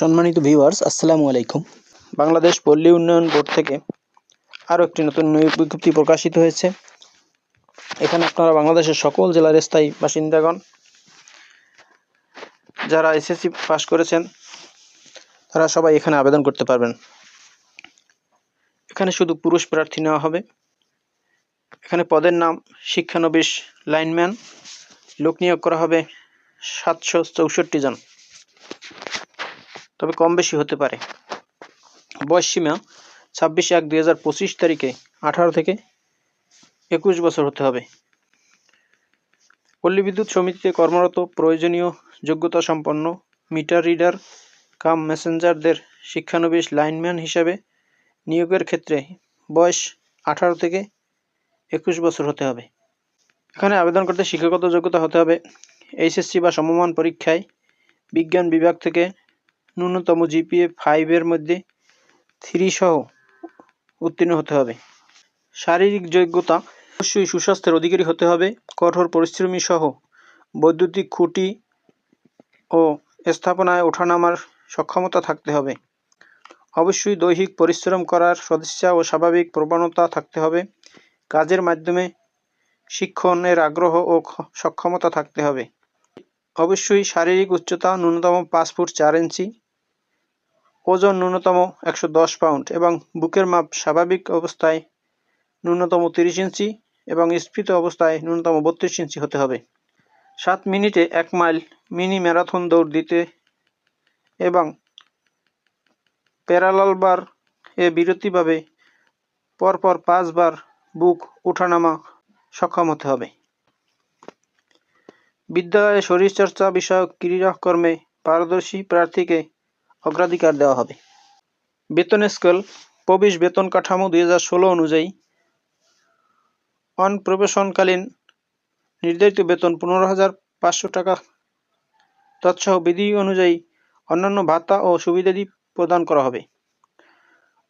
সম্মানিত ভিউয়ার্স আসসালামু আলাইকুম। বাংলাদেশ পল্লী উন্নয়ন বোর্ড থেকে আরও একটি নতুন নিয়োগ বিজ্ঞপ্তি প্রকাশিত হয়েছে। এখানে আপনারা বাংলাদেশের সকল জেলার স্থায়ী বাসিন্দাগণ, যারা এসএসসি পাশ করেছেন, তারা সবাই এখানে আবেদন করতে পারবেন। এখানে শুধু পুরুষ প্রার্থী নেওয়া হবে। এখানে পদের নাম শিক্ষানবিশ লাইনম্যান। লোক নিয়োগ করা হবে সাতশো চৌষট্টি জন। তবে কম বেশি হতে পারে। বয়স সীমা ছাব্বিশ এক দুই হাজার পঁচিশ তারিখে আঠারো থেকে একুশ বছর হতে হবে। পল্লী বিদ্যুৎ সমিতিতে কর্মরত প্রয়োজনীয় যোগ্যতা সম্পন্ন মিটার রিডার কাম মেসেঞ্জারদের শিক্ষানবিশ লাইনম্যান হিসাবে নিয়োগের ক্ষেত্রে বয়স আঠারো থেকে একুশ বছর হতে হবে। এখানে আবেদন করতে শিক্ষাগত যোগ্যতা হতে হবে। এইচএসসি বা সমমান পরীক্ষায় বিজ্ঞান বিভাগ থেকে ন্যূনতম জিপিএ ফাইভের মধ্যে থ্রি সহ উত্তীর্ণ হতে হবে। শারীরিক যোগ্যতা অবশ্যই সুস্বাস্থ্যের অধিকারী হতে হবে। কঠোর পরিশ্রমী সহ বৈদ্যুতিক খুঁটি ও স্থাপনায় ওঠানামার সক্ষমতা থাকতে হবে। অবশ্যই দৈহিক পরিশ্রম করার সদিচ্ছা ও স্বাভাবিক প্রবণতা থাকতে হবে। কাজের মাধ্যমে শিক্ষণের আগ্রহ ও সক্ষমতা থাকতে হবে। অবশ্যই শারীরিক উচ্চতা ন্যূনতম পাঁচ ফুট চার ইঞ্চি, ওজন ন্যূনতম একশো দশ পাউন্ড এবং বুকের মাপ স্বাভাবিক অবস্থায় ন্যূনতম তিরিশ ইঞ্চি এবং স্ফীত অবস্থায় ন্যূনতম বত্রিশ ইঞ্চি হতে হবে। সাত মিনিটে এক মাইল মিনি ম্যারাথন দৌড় দিতে এবং প্যারালাল বার এ বিরতিভাবে পরপর পাঁচবার বুক ওঠানামা সক্ষম হতে হবে। বিদ্যালয়ে শরীরচর্চা বিষয়ক ক্রীড়াকর্মে পারদর্শী প্রার্থীকে অগ্রাধিকার দেওয়া হবে। বেতন স্কেল, প্রবেশ বেতন কাঠামো দুই হাজার ষোলো অনুযায়ী অন প্রবেশনকালীন নির্ধারিত বেতন পনেরো হাজার পাঁচশো টাকা। তৎসহ বিধি অনুযায়ী অন্যান্য ভাতা ও সুবিধাদি প্রদান করা হবে।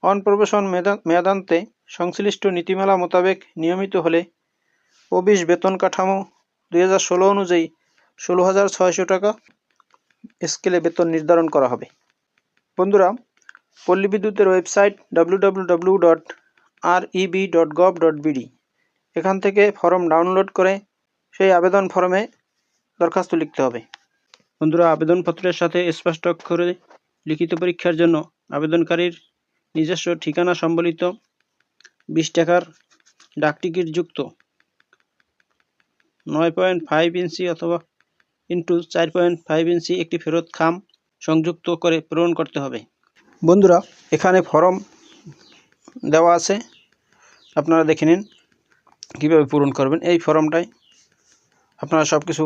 অন প্রবেশন মেয়াদান্তে সংশ্লিষ্ট নীতিমালা মোতাবেক নিয়মিত হলে প্রবেশ বেতন কাঠামো দুই হাজার ষোলো অনুযায়ী ষোলো হাজার ছয়শো টাকা স্কেলে বেতন নির্ধারণ করা হবে। বন্ধুরা পল্লী বিদ্যুতের website W dot R E B dot gov dot এখান থেকে ফর্ম ডাউনলোড করে সেই আবেদন ফর্মে দরখাস্ত লিখতে হবে। বন্ধুরা, আবেদনপত্রের সাথে স্পষ্ট অক্ষরে লিখিত পরীক্ষার জন্য আবেদনকারীর নিজস্ব ঠিকানা সম্বলিত বিশ টাকার ডাকটিকিট যুক্ত নয় পয়েন্ট ফাইভ ইঞ্চি অথবা ইন্টু চার পয়েন্ট ফাইভ ইঞ্চি একটি ফেরত খাম সংযুক্ত করে পূরণ করতে হবে। বন্ধুরা, এখানে ফর্ম দেওয়া আছে। আপনারা দেখে নিন কীভাবে পূরণ করবেন। এই ফর্মটাই আপনারা সব কিছু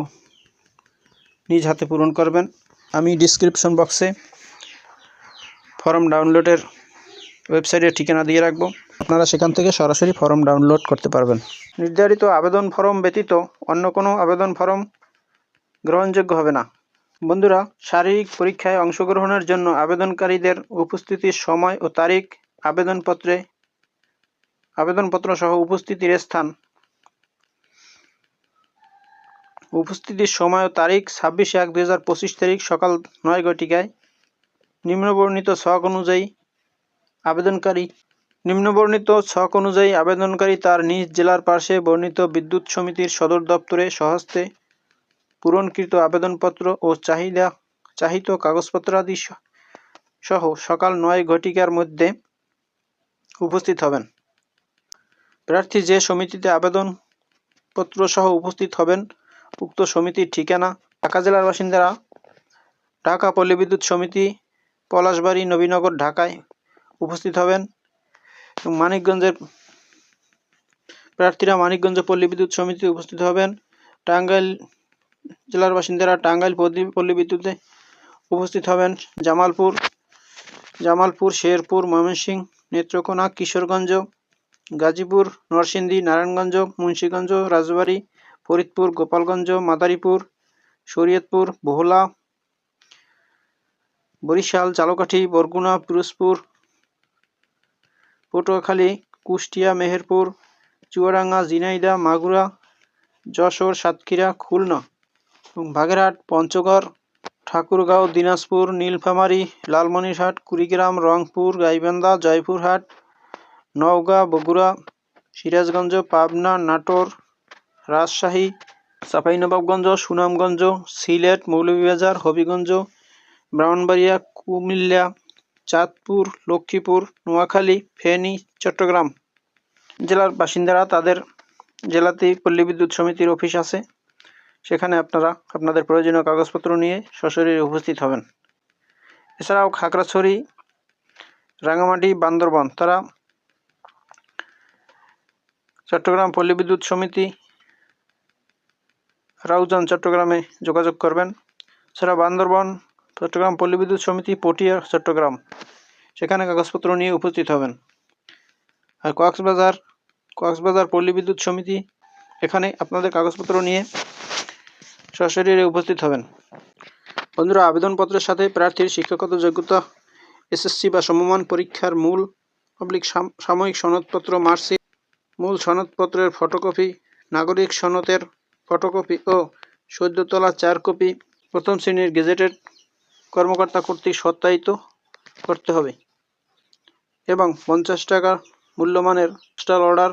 নিজ হাতে পূরণ করবেন। আমি ডিসক্রিপশন বক্সে ফর্ম ডাউনলোডের ওয়েবসাইটের ঠিকানা দিয়ে রাখব। আপনারা সেখান থেকে সরাসরি ফর্ম ডাউনলোড করতে পারবেন। নির্ধারিত আবেদন ফর্ম ব্যতীত অন্য কোনো আবেদন ফর্ম গ্রহণযোগ্য হবে না। বন্ধুরা, শারীরিক পরীক্ষায় অংশগ্রহণের জন্য আবেদনকারীদের উপস্থিতির সময় ও তারিখ, আবেদনপত্রে, আবেদনপত্র সহ উপস্থিতির স্থান। উপস্থিতির সময় ও তারিখ, ছাব্বিশ এক দুই তারিখ সকাল নয় ঘটিকায়। নিম্নবর্ণিত ছক অনুযায়ী আবেদনকারী, নিম্নবর্ণিত ছক অনুযায়ী আবেদনকারী তার নিজ জেলার পাশে বর্ণিত বিদ্যুৎ সমিতির সদর দপ্তরে, সহস্তে পূরণকৃত আবেদনপত্র ও চাহিদা, চাহিত কাগজপত্রাদি সহ সকাল নয় ঘটিকার মধ্যে উপস্থিত হবেন। প্রার্থী যে সমিতিতে আবেদনপত্র সহ উপস্থিত হবেন, উক্ত সমিতির ঠিকানা ঢাকা জেলার বাসিন্দারা ঢাকা পল্লী বিদ্যুৎ সমিতি, পলাশবাড়ি, নবীনগর, ঢাকায় উপস্থিত হবেন। মানিকগঞ্জের প্রার্থীরা মানিকগঞ্জ পল্লী বিদ্যুৎ সমিতিতে উপস্থিত হবেন। টাঙ্গাইল জেলার বাসিন্দারা টাঙ্গাইল পল্লী বিদ্যুতে উপস্থিত হবেন জামালপুর জামালপুর, শেরপুর, ময়মনসিংহ, নেত্রকোনা, কিশোরগঞ্জ, গাজীপুর, নরসিংদী, নারায়ণগঞ্জ, মুন্সীগঞ্জ, রাজবাড়ী, ফরিদপুর, গোপালগঞ্জ, মাদারীপুর, শরীয়তপুর ভোলা বরিশাল ঝালকাঠি বরগুনা, পিরোজপুর, পটুয়াখালী, কুষ্টিয়া, মেহেরপুর, চুয়াডাঙ্গা, ঝিনাইদহ, মাগুরা, যশোর, সাতক্ষীরা, খুলনা। বাগেরহাট, পঞ্চগড়, ঠাকুরগাঁও, দিনাজপুর, নীলফামারী, লালমনিরহাট, কুড়িগ্রাম, রংপুর, গাইবান্ধা, জয়পুরহাট, নওগাঁ, বগুড়া, সিরাজগঞ্জ, পাবনা, নাটোর, রাজশাহী চাঁপাইনবাবগঞ্জ সুনামগঞ্জ, সিলেট, মৌলভীবাজার, হবিগঞ্জ, ব্রাহ্মণবাড়িয়া, কুমিল্লা, চাঁদপুর, লক্ষ্মীপুর, নোয়াখালী, ফেনী, চট্টগ্রাম জেলার বাসিন্দারা তাদের জেলাতেই পল্লী বিদ্যুৎ সমিতির অফিস আছে। সেখানে আপনারা আপনাদের প্রয়োজনীয় কাগজপত্র নিয়ে সশরীরে উপস্থিত হবেন। এছাড়াও খাগড়াছড়ি রাঙামাটি বান্দরবন তারা চট্টগ্রাম পল্লী বিদ্যুৎ সমিতি, রাউজান চট্টগ্রামে যোগাযোগ করবেন। এছাড়া বান্দরবন, চট্টগ্রাম পল্লী বিদ্যুৎ সমিতি পটিয়া চট্টগ্রাম, সেখানে কাগজপত্র নিয়ে উপস্থিত হবেন। আর কক্সবাজার কক্সবাজার পল্লী বিদ্যুৎ সমিতি, এখানে আপনাদের কাগজপত্র নিয়ে সশরীরে উপস্থিত হবেন। বন্ধুরা, আবেদনপত্রের সাথে প্রার্থীর শিক্ষাগত যোগ্যতা এসএসসি বা সমমান পরীক্ষার মূল পাবলিক সাময়িক সনদপত্র, মার্কশিট, মূল সনদপত্রের ফটোকপি, নাগরিক সনদের ফটোকপি ও সদ্যতলা চার কপি, প্রথম শ্রেণির গেজেটেড কর্মকর্তা কর্তৃক সত্যায়িত করতে হবে এবং পঞ্চাশ টাকা মূল্যমানের পোস্টাল অর্ডার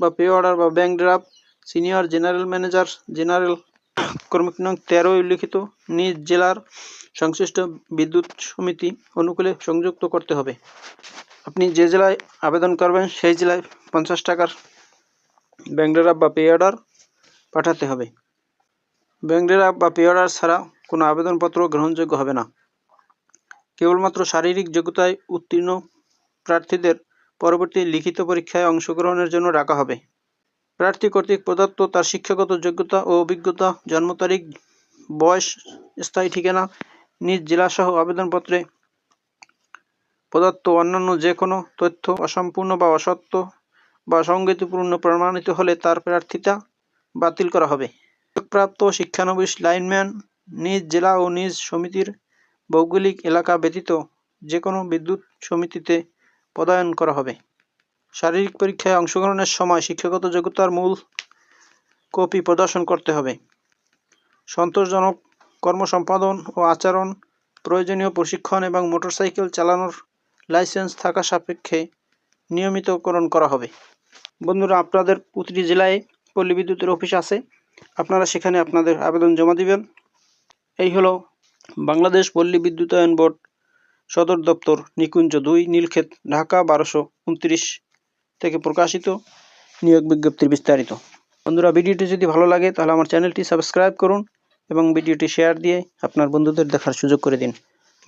বা পে অর্ডার বা bank draft senior general manager general কর্মী নং তেরো উল্লিখিত নিজ জেলার সংশ্লিষ্ট বিদ্যুৎ সমিতি অনুকূলে সংযুক্ত করতে হবে। আপনি যে জেলায় আবেদন করবেন, সেই জেলায় পঞ্চাশ টাকার ব্যাংক ড্রাফট বা পে অর্ডার পাঠাতে হবে। ব্যাংক ড্রাফট বা পে অর্ডার ছাড়া কোনো আবেদনপত্র গ্রহণযোগ্য হবে না। কেবলমাত্র শারীরিক যোগ্যতায় উত্তীর্ণ প্রার্থীদের পরবর্তী লিখিত পরীক্ষায় অংশগ্রহণের জন্য ডাকা হবে। প্রার্থী কর্তৃক প্রদত্ত তার শিক্ষাগত যোগ্যতা ও অভিজ্ঞতা, জন্ম তারিখ, বয়স, স্থায়ী ঠিকানা, নিজ জেলাসহ আবেদনপত্রে প্রদত্ত অন্যান্য যে কোনো তথ্য অসম্পূর্ণ বা অসত্য বা সংগতিপূর্ণ প্রমাণিত হলে তার প্রার্থিতা বাতিল করা হবে। প্রাপ্ত শিক্ষানবিশ লাইনম্যান, নিজ জেলা ও নিজ সমিতির ভৌগোলিক এলাকা ব্যতীত যে কোনো বিদ্যুৎ সমিতিতে পদায়ন করা হবে। শারীরিক পরীক্ষায় অংশগ্রহণের সময় শিক্ষাগত যোগ্যতার মূল কপি প্রদর্শন করতে হবে। সন্তোষজনক কর্মসম্পাদন ও আচরণ, প্রয়োজনীয় প্রশিক্ষণ এবং মোটরসাইকেল চালানোর লাইসেন্স থাকা সাপেক্ষে নিয়মিতকরণ করা হবে। বন্ধুরা, আপনাদের প্রতিটি জেলায় পল্লী বিদ্যুতের অফিস আছে। আপনারা সেখানে আপনাদের আবেদন জমা দিবেন। এই হলো বাংলাদেশ পল্লী বিদ্যুতায়ন বোর্ড সদর দপ্তর, নিকুঞ্জ দুই, নীলক্ষেত, ঢাকা, বারোশো উনত্রিশ। থেকে প্রকাশিত নিয়োগ বিজ্ঞপ্তির বিস্তারিত। বন্ধুরা, ভিডিওটি যদি ভালো লাগে, তাহলে আমার চ্যানেলটি সাবস্ক্রাইব করুন এবং ভিডিওটি শেয়ার দিয়ে আপনার বন্ধুদের দেখার সুযোগ করে দিন।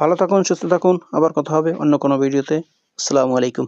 ভালো থাকুন, সুস্থ থাকুন। আবার কথা হবে অন্য কোনো ভিডিওতে। আসসালামু আলাইকুম।